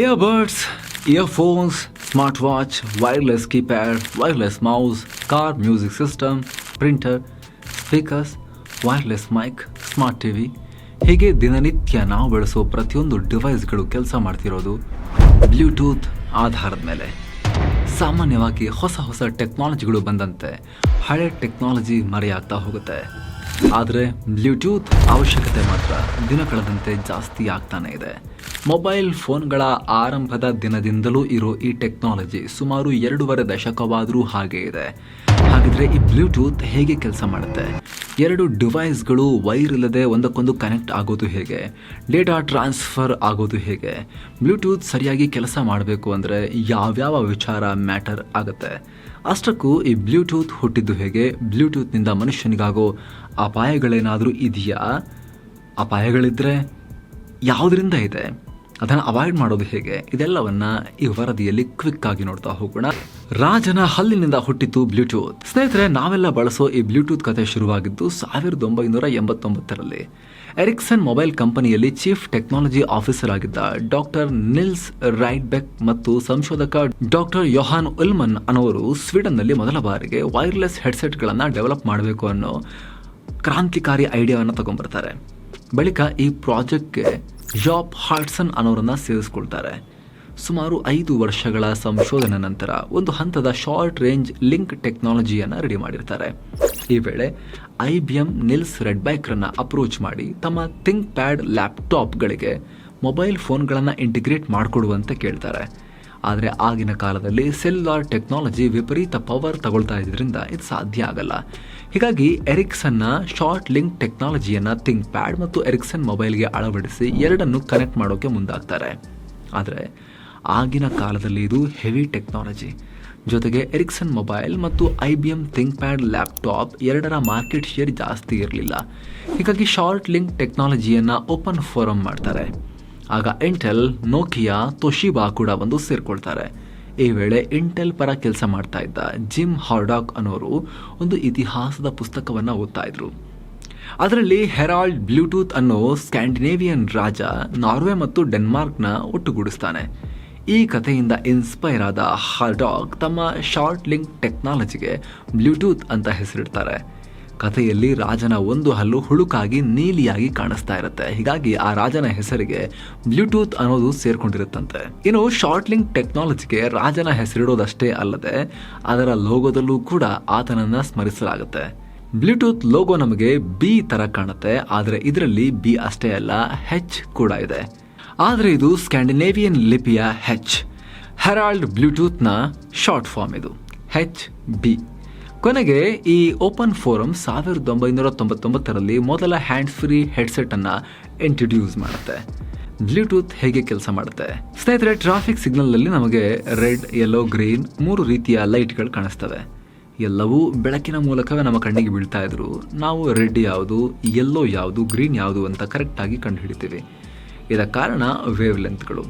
Earbuds, smart watch wireless keypad wireless mouse car music system printer speakers wireless mic smart T V ಹೀಗೆ ದಿನನಿತ್ಯ ನಾವು ಬಳಸೋ ಪ್ರತಿಯೊಂದು ಡಿವೈಸ್ಗಳು ಕೆಲಸ ಮಾಡ್ತಿರೋದು ಬ್ಲೂಟೂತ್ ಆಧಾರದ ಮೇಲೆ. ಸಾಮಾನ್ಯವಾಗಿ ಹೊಸ ಹೊಸ ಟೆಕ್ನಾಲಜಿಗಳು ಬಂದಂತೆ ಹಳೆ ಟೆಕ್ನಾಲಜಿ ಮರೆಯಾಗ್ತಾ ಹೋಗುತ್ತೆ. ಆದರೆ ಬ್ಲೂಟೂತ್ ಅವಶ್ಯಕತೆ ಮಾತ್ರ ದಿನ ಕಳೆದಂತೆ ಜಾಸ್ತಿ ಆಗ್ತಾನೆ ಇದೆ. ಮೊಬೈಲ್ ಫೋನ್ಗಳ ಆರಂಭದ ದಿನದಿಂದಲೂ ಇರೋ ಈ ಟೆಕ್ನಾಲಜಿ ಸುಮಾರು ಎರಡೂವರೆ ದಶಕವಾದರೂ ಹಾಗೆ ಇದೆ. ಹಾಗಿದ್ರೆ ಈ ಬ್ಲೂಟೂತ್ ಹೇಗೆ ಕೆಲಸ ಮಾಡುತ್ತೆ? ಎರಡು ಡಿವೈಸ್ಗಳು ವೈರ್ ಇಲ್ಲದೆ ಒಂದಕ್ಕೊಂದು ಕನೆಕ್ಟ್ ಆಗೋದು ಹೇಗೆ? ಡೇಟಾ ಟ್ರಾನ್ಸ್ಫರ್ ಆಗೋದು ಹೇಗೆ? ಬ್ಲೂಟೂತ್ ಸರಿಯಾಗಿ ಕೆಲಸ ಮಾಡಬೇಕು ಅಂದರೆ ಯಾವ್ಯಾವ ವಿಚಾರ ಮ್ಯಾಟರ್ ಆಗುತ್ತೆ? ಅಷ್ಟಕ್ಕೂ ಈ ಬ್ಲೂಟೂತ್ ಹುಟ್ಟಿದ್ದು ಹೇಗೆ? ಬ್ಲೂಟೂತ್ನಿಂದ ಮನುಷ್ಯನಿಗಾಗೋ ಅಪಾಯಗಳೇನಾದರೂ ಇದೆಯಾ? ಅಪಾಯಗಳಿದ್ದರೆ ಯಾವುದರಿಂದ ಇದೆ? ಅದನ್ನು ಅವಾಯ್ಡ್ ಮಾಡೋದು ಹೇಗೆ? ಇದೆಲ್ಲವನ್ನ ಈ ವರದಿಯಲ್ಲಿ ಕ್ವಿಕ್ ಆಗಿ ನೋಡ್ತಾ ಹೋಗೋಣ. ರಾಜನ ಹಲ್ಲಿನಿಂದ ಹುಟ್ಟಿತು ಬ್ಲೂಟೂತ್. ಸ್ನೇಹಿತರೆ, ನಾವೆಲ್ಲ ಬಳಸೋ ಈ ಬ್ಲೂಟೂತ್ ಕತೆ ಶುರುವಾಗಿದ್ದು ಸಾವಿರದ ಒಂಬೈನೂರ ಎಂಬತ್ತೊಂಬತ್ತರಲ್ಲಿ ಎರಿಕ್ಸನ್ ಮೊಬೈಲ್ ಕಂಪನಿಯಲ್ಲಿ ಚೀಫ್ ಟೆಕ್ನಾಲಜಿ ಆಫೀಸರ್ ಆಗಿದ್ದ ಡಾಕ್ಟರ್ ನಿಲ್ಸ್ ರೈಡ್ಬೆಕ್ ಮತ್ತು ಸಂಶೋಧಕ ಡಾಕ್ಟರ್ ಯೋಹಾನ್ ಉಲ್ಮನ್ ಅನ್ನೋರು ಸ್ವೀಡನ್ನಲ್ಲಿ ಮೊದಲ ಬಾರಿಗೆ ವೈರ್ಲೆಸ್ ಹೆಡ್ಸೆಟ್ಗಳನ್ನು ಡೆವಲಪ್ ಮಾಡಬೇಕು ಅನ್ನೋ ಕ್ರಾಂತಿಕಾರಿ ಐಡಿಯಾವನ್ನು ತಗೊಂಡ್ಬರ್ತಾರೆ. ಬಳಿಕ ಈ ಪ್ರಾಜೆಕ್ಟ್ಗೆ ಜಾಬ್ ಹಾರ್ಟ್ಸನ್ ಅನ್ನೋರನ್ನ ಸೇರಿಸ್ಕೊಳ್ತಾರೆ. ಸುಮಾರು ಐದು ವರ್ಷಗಳ ಸಂಶೋಧನೆ ನಂತರ ಒಂದು ಹಂತದ ಶಾರ್ಟ್ ರೇಂಜ್ ಲಿಂಕ್ ಟೆಕ್ನಾಲಜಿಯನ್ನು ರೆಡಿ ಮಾಡಿರ್ತಾರೆ. ಈ ವೇಳೆ ಐ ಬಿ ಎಂ ನಿಲ್ಸ್ ರೆಡ್ ಬೈಕ್ರನ್ನು ಅಪ್ರೋಚ್ ಮಾಡಿ ತಮ್ಮ ಥಿಂಕ್ ಪ್ಯಾಡ್ ಲ್ಯಾಪ್ಟಾಪ್ಗಳಿಗೆ ಮೊಬೈಲ್ ಫೋನ್ಗಳನ್ನು ಇಂಟಿಗ್ರೇಟ್ ಮಾಡಿಕೊಡುವಂತೆ ಕೇಳ್ತಾರೆ. ಆದರೆ ಆಗಿನ ಕಾಲದಲ್ಲಿ ಸೆಲ್ಯುಲಾರ್ ಟೆಕ್ನಾಲಜಿ ವಿಪರೀತ ಪವರ್ ತಗೊಳ್ತಾ ಇದ್ದರಿಂದ ಇದು ಸಾಧ್ಯ ಆಗಲ್ಲ. ಹೀಗಾಗಿ ಎರಿಕ್ಸನ್ನ ಶಾರ್ಟ್ ಲಿಂಕ್ ಟೆಕ್ನಾಲಜಿಯನ್ನು ಥಿಂಕ್ ಪ್ಯಾಡ್ ಮತ್ತು ಎರಿಕ್ಸನ್ ಮೊಬೈಲ್ಗೆ ಅಳವಡಿಸಿ ಎರಡನ್ನು ಕನೆಕ್ಟ್ ಮಾಡೋಕೆ ಮುಂದಾಗ್ತಾರೆ. ಆದರೆ ಆಗಿನ ಕಾಲದಲ್ಲಿ ಇದು ಹೆವಿ ಟೆಕ್ನಾಲಜಿ. ಜೊತೆಗೆ ಎರಿಕ್ಸನ್ ಮೊಬೈಲ್ ಮತ್ತು I B M ThinkPad laptop ಎರಡರ ಮಾರ್ಕೆಟ್ ಶೇರ್ ಜಾಸ್ತಿ ಇರಲಿಲ್ಲ. ಹೀಗಾಗಿ ಶಾರ್ಟ್ ಲಿಂಕ್ ಟೆಕ್ನಾಲಜಿಯನ್ನು ಓಪನ್ ಫೋರಮ್ ಮಾಡ್ತಾರೆ. ಆಗ ಇಂಟೆಲ್ ನೋಕಿಯಾ ತೊಶಿಬಾ ಕೂಡ ಒಂದು ಸೇರ್ಕೊಳ್ತಾರೆ. ಈ ವೇಳೆ ಇಂಟೆಲ್ ಪರ ಕೆಲಸ ಮಾಡ್ತಾ ಇದ್ದ ಜಿಮ್ ಹಾರ್ಡಾಕ್ ಅನ್ನೋರು ಒಂದು ಇತಿಹಾಸದ ಪುಸ್ತಕವನ್ನು ಓದ್ತಾ ಇದ್ರು. ಅದರಲ್ಲಿ ಹೆರಾಲ್ಡ್ ಬ್ಲೂಟೂತ್ ಅನ್ನೋ ಸ್ಕ್ಯಾಂಡಿನೇವಿಯನ್ ರಾಜ ನಾರ್ವೆ ಮತ್ತು ಡೆನ್ಮಾರ್ಕ್ನ ಒಟ್ಟುಗೂಡಿಸ್ತಾನೆ. ಈ ಕಥೆಯಿಂದ ಇನ್ಸ್ಪೈರ್ ಆದ ಹಾರ್ಡಾಕ್ ತಮ್ಮ ಶಾರ್ಟ್ ಲಿಂಕ್ ಟೆಕ್ನಾಲಜಿಗೆ ಬ್ಲೂಟೂತ್ ಅಂತ ಹೆಸರಿಡ್ತಾರೆ. ಕಥೆಯಲ್ಲಿ ರಾಜನ ಒಂದು ಹಲ್ಲು ಹುಳುಕಾಗಿ ನೀಲಿಯಾಗಿ ಕಾಣಿಸ್ತಾ ಇರುತ್ತೆ. ಹೀಗಾಗಿ ಆ ರಾಜನ ಹೆಸರಿಗೆ ಬ್ಲೂಟೂತ್ ಅನ್ನೋದು ಸೇರ್ಕೊಂಡಿರುತ್ತಂತೆ. ಇನ್ನು ಶಾರ್ಟ್ ಲಿಂಕ್ ಟೆಕ್ನಾಲಜಿಗೆ ರಾಜನ ಹೆಸರಿಡೋದಷ್ಟೇ ಅಲ್ಲದೆ, ಅದರ ಲೋಗೋದಲ್ಲೂ ಕೂಡ ಆತನನ್ನ ಸ್ಮರಿಸಲಾಗುತ್ತೆ. ಬ್ಲೂಟೂತ್ ಲೋಗೋ ನಮಗೆ ಬಿ ತರ ಕಾಣುತ್ತೆ, ಆದರೆ ಇದರಲ್ಲಿ ಬಿ ಅಷ್ಟೇ ಅಲ್ಲ, ಹೆಚ್ ಕೂಡ ಇದೆ. ಆದರೆ ಇದು ಸ್ಕ್ಯಾಂಡಿನೇವಿಯನ್ ಲಿಪಿಯ ಹೆಚ್. ಹೆರಾಲ್ಡ್ ಬ್ಲೂಟೂತ್ನ ಶಾರ್ಟ್ ಫಾರ್ಮ್ ಇದು. H B. ಕೊನೆಗೆ ಈ ಓಪನ್ ಫೋರಮ್ ಸಾವಿರದ ಒಂಬೈನೂರ ತೊಂಬತ್ತೊಂಬತ್ತರಲ್ಲಿ ಮೊದಲ ಹ್ಯಾಂಡ್ಸ್ ಫ್ರೀ ಹೆಡ್ಸೆಟ್ ಅನ್ನ ಇಂಟ್ರೊಡ್ಯೂಸ್ ಮಾಡುತ್ತೆ. ಬ್ಲೂಟೂತ್ ಹೇಗೆ ಕೆಲಸ ಮಾಡುತ್ತೆ? ಸ್ನೇಹಿತರೆ ಟ್ರಾಫಿಕ್ ಸಿಗ್ನಲ್ ಅಲ್ಲಿ ನಮಗೆ ರೆಡ್ ಯೆಲ್ಲೋ ಗ್ರೀನ್ ಮೂರು ರೀತಿಯ ಲೈಟ್ಗಳು ಕಾಣಿಸ್ತವೆ. ಎಲ್ಲವೂ ಬೆಳಕಿನ ಮೂಲಕವೇ ನಮ್ಮ ಕಣ್ಣಿಗೆ ಬೀಳ್ತಾ ಇದ್ರು ನಾವು ರೆಡ್ ಯಾವುದು ಯೆಲ್ಲೋ ಯಾವುದು ಗ್ರೀನ್ ಯಾವುದು ಅಂತ ಕರೆಕ್ಟಾಗಿ ಕಂಡುಹಿಡಿತೀವಿ. ಇದರ ಕಾರಣ ವೇವ್ ಲೆಂತ್ಗಳು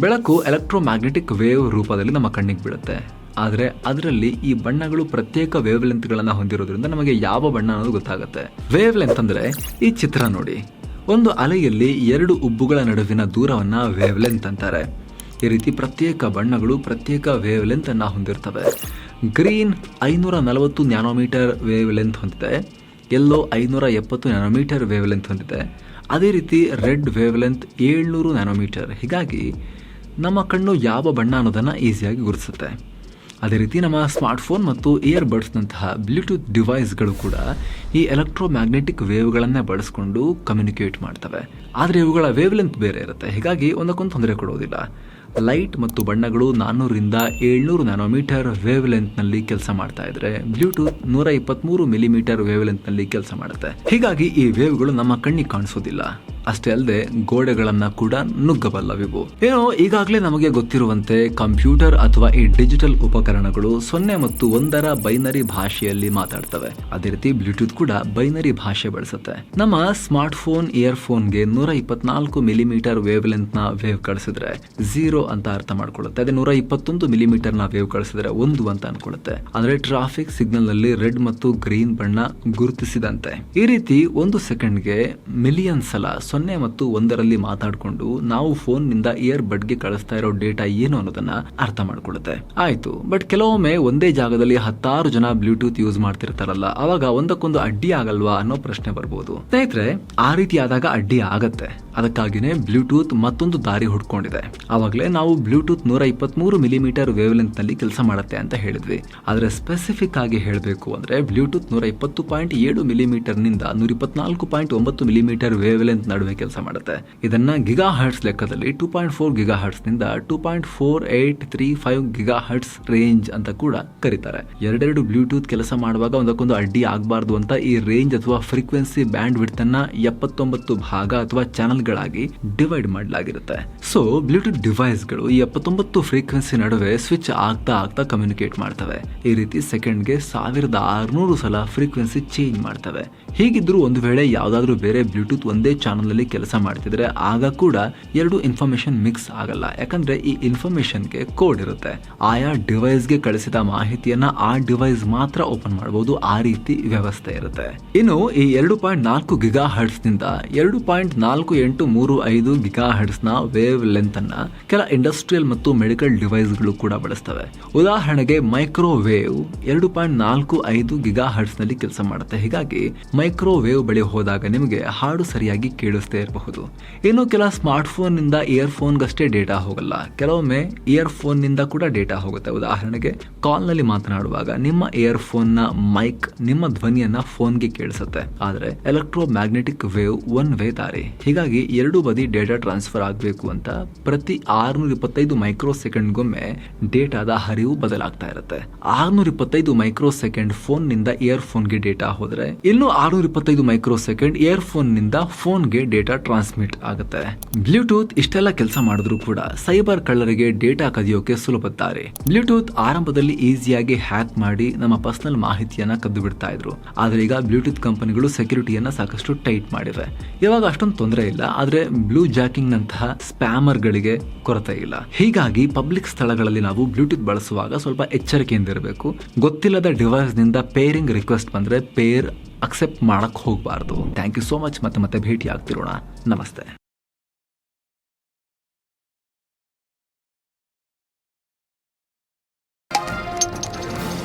ಬೆಳಕು ಎಲೆಕ್ಟ್ರೋಮ್ಯಾಗ್ನೆಟಿಕ್ ವೇವ್ ರೂಪದಲ್ಲಿ ನಮ್ಮ ಕಣ್ಣಿಗೆ ಬೀಳುತ್ತೆ. ಆದರೆ ಅದರಲ್ಲಿ ಈ ಬಣ್ಣಗಳು ಪ್ರತ್ಯೇಕ ವೇವ್ ಲೆಂತ್ಗಳನ್ನು ಹೊಂದಿರೋದ್ರಿಂದ ನಮಗೆ ಯಾವ ಬಣ್ಣ ಅನ್ನೋದು ಗೊತ್ತಾಗುತ್ತೆ. ವೇವ್ ಲೆಂತ್ ಅಂದರೆ ಈ ಚಿತ್ರ ನೋಡಿ. ಒಂದು ಅಲೆಯಲ್ಲಿ ಎರಡು ಉಬ್ಬುಗಳ ನಡುವಿನ ದೂರವನ್ನು ವೇವ್ ಲೆಂತ್ ಅಂತಾರೆ. ಈ ರೀತಿ ಪ್ರತ್ಯೇಕ ಬಣ್ಣಗಳು ಪ್ರತ್ಯೇಕ ವೇವ್ ಲೆಂತ್ ಅನ್ನ ಹೊಂದಿರ್ತವೆ. ಗ್ರೀನ್ ಐನೂರ ನಲವತ್ತು ನ್ಯಾನೋಮೀಟರ್ ವೇವ್ ಲೆಂತ್ ಹೊಂದಿದೆ. ಎಲ್ಲೋ ಐನೂರ ಎಪ್ಪತ್ತು ನ್ಯಾನೋಮೀಟರ್ ವೇವ್ ಲೆಂತ್ ಹೊಂದಿದೆ. ಅದೇ ರೀತಿ ರೆಡ್ ವೇವ್ ಲೆಂತ್ ಏಳ್ನೂರು ನ್ಯಾನೋಮೀಟರ್. ಹೀಗಾಗಿ ನಮ್ಮ ಕಣ್ಣು ಯಾವ ಬಣ್ಣ ಅನ್ನೋದನ್ನು ಈಸಿಯಾಗಿ ಗುರುತಿಸುತ್ತೆ. ಅದೇ ರೀತಿ ನಮ್ಮ ಸ್ಮಾರ್ಟ್ಫೋನ್ ಮತ್ತು ಇಯರ್ ಬಡ್ಸ್ನಂತಹ ಬ್ಲೂಟೂತ್ ಡಿವೈಸ್ಗಳು ಕೂಡ ಈ ಎಲೆಕ್ಟ್ರೋಮ್ಯಾಗ್ನೆಟಿಕ್ ವೇವ್ಗಳನ್ನೇ ಬಳಸ್ಕೊಂಡು ಕಮ್ಯುನಿಕೇಟ್ ಮಾಡ್ತವೆ. ಆದರೆ ಇವುಗಳ ವೇವ್ ಲೆಂತ್ ಬೇರೆ ಇರುತ್ತೆ. ಹೀಗಾಗಿ ಒಂದಕ್ಕೊಂದು ತೊಂದರೆ ಕೊಡೋದಿಲ್ಲ. ಲೈಟ್ ಮತ್ತು ಬಣ್ಣಗಳು ನಾನ್ನೂರಿಂದ ಏಳ್ನೂರು ನ್ಯಾನೋಮೀಟರ್ ವೇವ್ ಲೆಂತ್ನಲ್ಲಿ ಕೆಲಸ ಮಾಡ್ತಾ ಇದ್ರೆ ಬ್ಲೂಟೂತ್ ನೂರ ಇಪ್ಪತ್ಮೂರು ಮಿಲಿಮೀಟರ್ ವೇವ್ ಲೆಂತ್ನಲ್ಲಿ ಕೆಲಸ ಮಾಡುತ್ತೆ. ಹೀಗಾಗಿ ಈ ವೇವ್ಗಳು ನಮ್ಮ ಕಣ್ಣಿಗೆ ಕಾಣಿಸೋದಿಲ್ಲ. ಅಷ್ಟೇ ಅಲ್ಲದೆ ಗೋಡೆಗಳನ್ನ ಕೂಡ ನುಗ್ಗಬಲ್ಲವಿವು. ಏನೋ ಈಗಾಗಲೇ ನಮಗೆ ಗೊತ್ತಿರುವಂತೆ ಕಂಪ್ಯೂಟರ್ ಅಥವಾ ಈ ಡಿಜಿಟಲ್ ಉಪಕರಣಗಳು ಸೊನ್ನೆ ಮತ್ತು ಒಂದರ ಬೈನರಿ ಭಾಷೆಯಲ್ಲಿ ಮಾತಾಡ್ತವೆ. ಅದೇ ರೀತಿ ಬ್ಲೂಟೂತ್ ಕೂಡ ಬೈನರಿ ಭಾಷೆ ಬಳಸುತ್ತೆ. ನಮ್ಮ ಸ್ಮಾರ್ಟ್ ಫೋನ್ ಇಯರ್ ಫೋನ್ಗೆ ನೂರ ಇಪ್ಪತ್ನಾಲ್ಕು ಮಿಲಿಮೀಟರ್ ವೇವ್ ಲೆಂತ್ನ ವೇವ್ ಕಳಿಸಿದ್ರೆ ಝೀರೋ ಅಂತ ಅರ್ಥ ಮಾಡ್ಕೊಳ್ಳುತ್ತೆ. ಅದೇ ನೂರ ಇಪ್ಪತ್ತೊಂದು ಮಿಲಿಮೀಟರ್ನ ವೇವ್ ಕಳಿಸಿದ್ರೆ ಒಂದು ಅಂತ ಅನ್ಕೊಳ್ಳುತ್ತೆ. ಅಂದ್ರೆ ಟ್ರಾಫಿಕ್ ಸಿಗ್ನಲ್ನಲ್ಲಿ ರೆಡ್ ಮತ್ತು ಗ್ರೀನ್ ಬಣ್ಣ ಗುರುತಿಸಿದಂತೆ. ಈ ರೀತಿ ಒಂದು ಸೆಕೆಂಡ್ಗೆ ಮಿಲಿಯನ್ ಸಲ ಸೊನ್ನೆ ಮತ್ತು ಒಂದರಲ್ಲಿ ಮಾತಾಡಿಕೊಂಡು ನಾವು ಫೋನ್ನಿಂದ ಇಯರ್ ಬಡ್ಗೆ ಕಳಿಸ್ತಾ ಇರೋ ಡೇಟಾ ಏನು ಅನ್ನೋದನ್ನ ಅರ್ಥ ಮಾಡ್ಕೊಳ್ಳುತ್ತೆ. ಆಯ್ತು, ಬಟ್ ಕೆಲವೊಮ್ಮೆ ಒಂದೇ ಜಾಗದಲ್ಲಿ ಹತ್ತಾರು ಜನ ಬ್ಲೂಟೂತ್ ಯೂಸ್ ಮಾಡ್ತಿರ್ತಾರಲ್ಲ, ಅವಾಗ ಒಂದಕ್ಕೊಂದು ಅಡ್ಡಿ ಆಗಲ್ವಾ ಅನ್ನೋ ಪ್ರಶ್ನೆ ಬರ್ಬೋದು. ಸ್ನೇಹಿತರೆ, ಆ ರೀತಿ ಆದಾಗ ಅಡ್ಡಿ ಆಗತ್ತೆ. ಅದಕ್ಕಾಗಿನೇ ಬ್ಲೂಟೂತ್ ಮತ್ತೊಂದು ದಾರಿ ಹುಡ್ಕೊಂಡಿದೆ. ಆವಾಗಲೇ ನಾವು ಬ್ಲೂಟೂತ್ ನೂರ ಇಪ್ಪತ್ಮೂರು ಮಿಲಿಮೀಟರ್ ವೇವ್ ಲೆಂತ್ನಲ್ಲಿ ಕೆಲಸ ಮಾಡುತ್ತೆ ಅಂತ ಹೇಳಿದ್ವಿ. ಆದರೆ ಸ್ಪೆಸಿಫಿಕ್ ಆಗಿ ಹೇಳಬೇಕು ಅಂದ್ರೆ ಬ್ಲೂಟೂತ್ ನೂರ ಇಪ್ಪತ್ತು ಪಾಯಿಂಟ್ ಏಳು ಮಿಲಿಮೀಟರ್ನಿಂದ ನೂರ ಇಪ್ಪತ್ನಾಲ್ಕು ಪಾಯಿಂಟ್ ಒಂಬತ್ತು ಮಿಲಿಮೀಟರ್ ವೇವ್ಲೆಂತ್ ನಡುವೆ ಕೆಲಸ ಮಾಡುತ್ತೆ. ಇದನ್ನ ಗಿಗಾ ಹರ್ಟ್ಸ್ ಲೆಕ್ಕದಲ್ಲಿ ಟೂ ಪಾಯಿಂಟ್ ಫೋರ್ ಗಿಗಾ ಹರ್ಟ್ಸ್ನಿಂದ two point four eight three five gigahertz range ಅಂತ ಕೂಡ ಕರೀತಾರೆ. ಎರಡೆರಡು ಬ್ಲೂಟೂತ್ ಕೆಲಸ ಮಾಡುವಾಗ ಒಂದಕ್ಕೊಂದು ಅಡ್ಡಿ ಆಗಬಾರದು ಅಂತ ಈ ರೇಂಜ್ ಅಥವಾ ಫ್ರೀಕ್ವೆನ್ಸಿ ಬ್ಯಾಂಡ್ ವಿಡ್ತನ್ನ ಎಪ್ಪತ್ತೊಂಬತ್ತು ಭಾಗ ಅಥವಾ ಚಾನೆಲ್ಗಳಾಗಿ ಡಿವೈಡ್ ಮಾಡಲಾಗಿರುತ್ತೆ. ಸೊ ಬ್ಲೂಟೂತ್ ಡಿವೈಸ್ಗಳು ಈ ಎಪ್ಪತ್ತೊಂಬತ್ತು ಫ್ರೀಕ್ವೆನ್ಸಿ ನಡುವೆ ಸ್ವಿಚ್ ಆಗ್ತಾ ಆಗ್ತಾ ಕಮ್ಯುನಿಕೇಟ್ ಮಾಡ್ತವೆ. ಈ ರೀತಿ ಸೆಕೆಂಡ್ಗೆ ಸಾವಿರದ ಆರುನೂರು ಸಲ ಫ್ರೀಕ್ವೆನ್ಸಿ ಚೇಂಜ್ ಮಾಡ್ತವೆ. ಹೀಗಿದ್ರೂ ಒಂದು ವೇಳೆ ಯಾವ್ದಾದ್ರು ಬೇರೆ ಬ್ಲೂಟೂತ್ ಒಂದೇ ಚಾನಲ್ ಅಲ್ಲಿ ಕೆಲಸ ಮಾಡ್ತಿದ್ರೆ ಆಗ ಕೂಡ ಎರಡು ಇನ್ಫಾರ್ಮೇಶನ್ ಮಿಕ್ಸ್ ಆಗಲ್ಲ. ಯಾಕಂದ್ರೆ ಈ ಇನ್ಫಾರ್ಮೇಶನ್ಗೆ ಕೋಡ್ ಇರುತ್ತೆ. ಆಯಾ ಡಿವೈಸ್ಗೆ ಕಳಿಸಿದ ಮಾಹಿತಿಯನ್ನ ಆ ಡಿವೈಸ್ ಮಾತ್ರ ಓಪನ್ ಮಾಡಬಹುದು ಆ ರೀತಿ ವ್ಯವಸ್ಥೆ ಇರುತ್ತೆ. ಇನ್ನು ಈ ಎರಡು ಪಾಯಿಂಟ್ ನಾಲ್ಕು ಗಿಗಾ ಹರ್ಟ್ಸ್ನಿಂದ ಎರಡು ಪಾಯಿಂಟ್ ನಾಲ್ಕು ಎಂಟು ಮೂರು ಐದು ಗಿಗಾ ಹರ್ಟ್ಸ್ನ ವೇವ್ ಲೆಂತ್ ಅನ್ನ ಕೆಲ ಇಂಡಸ್ಟ್ರಿಯಲ್ ಮತ್ತು ಮೆಡಿಕಲ್ ಡಿವೈಸ್ಗಳು ಕೂಡ ಬಳಸ್ತವೆ. ಉದಾಹರಣೆಗೆ ಮೈಕ್ರೋವೇವ್ ಎರಡು ಪಾಯಿಂಟ್ ನಾಲ್ಕು ಐದು ಗಿಗಾ ಹರ್ಟ್ಸ್ನಲ್ಲಿ ಕೆಲಸ ಮಾಡುತ್ತೆ. ಹೀಗಾಗಿ ಮೈಕ್ರೋವೇವ್ ಬಳಿ ಹೋದಾಗ ನಿಮಗೆ ಹಾಡು ಸರಿಯಾಗಿ ಕೇಳಿಸ್ತೇ ಇರಬಹುದು. ಇನ್ನು ಕೆಲ ಸ್ಮಾರ್ಟ್ ಫೋನ್ನಿಂದ ಇಯರ್ ಫೋನ್ಗಷ್ಟೇ ಡೇಟಾ ಹೋಗಲ್ಲ. ಕೆಲವೊಮ್ಮೆ ಇಯರ್ ಫೋನ್ನಿಂದ ಕೂಡ ಡೇಟಾ ಹೋಗುತ್ತೆ. ಉದಾಹರಣೆಗೆ ಕಾಲ್ನಲ್ಲಿ ಮಾತನಾಡುವಾಗ ನಿಮ್ಮ ಇಯರ್ ಫೋನ್ನ ಮೈಕ್ ನಿಮ್ಮ ಧ್ವನಿಯನ್ನ ಫೋನ್ಗೆ ಕೇಳಿಸುತ್ತೆ. ಆದ್ರೆ electromagnetic wave one way ದಾರಿ. ಹೀಗಾಗಿ ಎರಡು ಬದಿ ಡೇಟಾ ಟ್ರಾನ್ಸ್ಫರ್ ಆಗಬೇಕು ಅಂತ ಪ್ರತಿ ಆರುನೂರ ಇಪ್ಪತ್ತೈದು ಮೈಕ್ರೋ ಸೆಕೆಂಡ್ಗೊಮ್ಮೆ ಡೇಟಾದ ಹರಿವು ಬದಲಾಗ್ತಾ ಇರುತ್ತೆ. ಆರ್ನೂರ ಇಪ್ಪತ್ತೈದು ಮೈಕ್ರೋ ಸೆಕೆಂಡ್ ಫೋನ್ನಿಂದ ಇಯರ್ ಫೋನ್ಗೆ ಡೇಟಾ ಹೋದ್ರೆ ಇನ್ನು ಆರ್ನೂರ ಇಪ್ಪತ್ತೈದು ಮೈಕ್ರೋ ಸೆಕೆಂಡ್ ಇಯರ್ ಫೋನ್ನಿಂದ ಫೋನ್ಗೆ ಡೇಟಾ ಟ್ರಾನ್ಸ್ಮಿಟ್ ಆಗುತ್ತೆ. ಬ್ಲೂಟೂತ್ ಇಷ್ಟೆಲ್ಲ ಕೆಲಸ ಮಾಡಿದ್ರು ಕೂಡ ಸೈಬರ್ ಕಳ್ಳರಿಗೆ ಡೇಟಾ ಕದಿಯೋಕೆ ಸುಲಭ ದಾರಿ ಬ್ಲೂಟೂತ್ ಆರಂಭದಲ್ಲಿ ಈಸಿಯಾಗಿ ಹ್ಯಾಕ್ ಮಾಡಿ ನಮ್ಮ ಪರ್ಸನಲ್ ಮಾಹಿತಿಯನ್ನ ಕದ್ದು ಬಿಡ್ತಾ ಇದ್ರು. ಆದ್ರೆ ಈಗ ಬ್ಲೂಟೂತ್ ಕಂಪನಿಗಳು ಸೆಕ್ಯೂರಿಟಿಯನ್ನ ಸಾಕಷ್ಟು ಟೈಟ್ ಮಾಡಿವೆ ಇವಾಗ ಅಷ್ಟೊಂದು ತೊಂದರೆ ಇಲ್ಲ. ಆದ್ರೆ ಬ್ಲೂ ಜಾಕಿಂಗ್ ನಂತಹ ಸ್ಪ್ಯಾಮರ್ ಗಳಿಗೆ ಕೊರತೆ ಇಲ್ಲ. ಹೀಗಾಗಿ ಪಬ್ಲಿಕ್ ಸ್ಥಳಗಳಲ್ಲಿ ನಾವು ಬ್ಲೂಟೂತ್ ಬಳಸುವಾಗ ಸ್ವಲ್ಪ ಎಚ್ಚರಿಕೆಯಿಂದ ಇರಬೇಕು. ಗೊತ್ತಿಲ್ಲದ ಡಿವೈಸ್ನಿಂದ ಪೇರಿಂಗ್ ರಿಕ್ವೆಸ್ಟ್ ಬಂದ್ರೆ ಪೇರ್ ಅಕ್ಸೆಪ್ಟ್ ಮಾಡಕ್ ಹೋಗಬಾರ್ದು. ಥ್ಯಾಂಕ್ ಯು ಸೋ ಮಚ್ ಮತ್ತೆ ಮತ್ತೆ ಭೇಟಿ ಆಗ್ತಿರೋಣ ನಮಸ್ತೆ.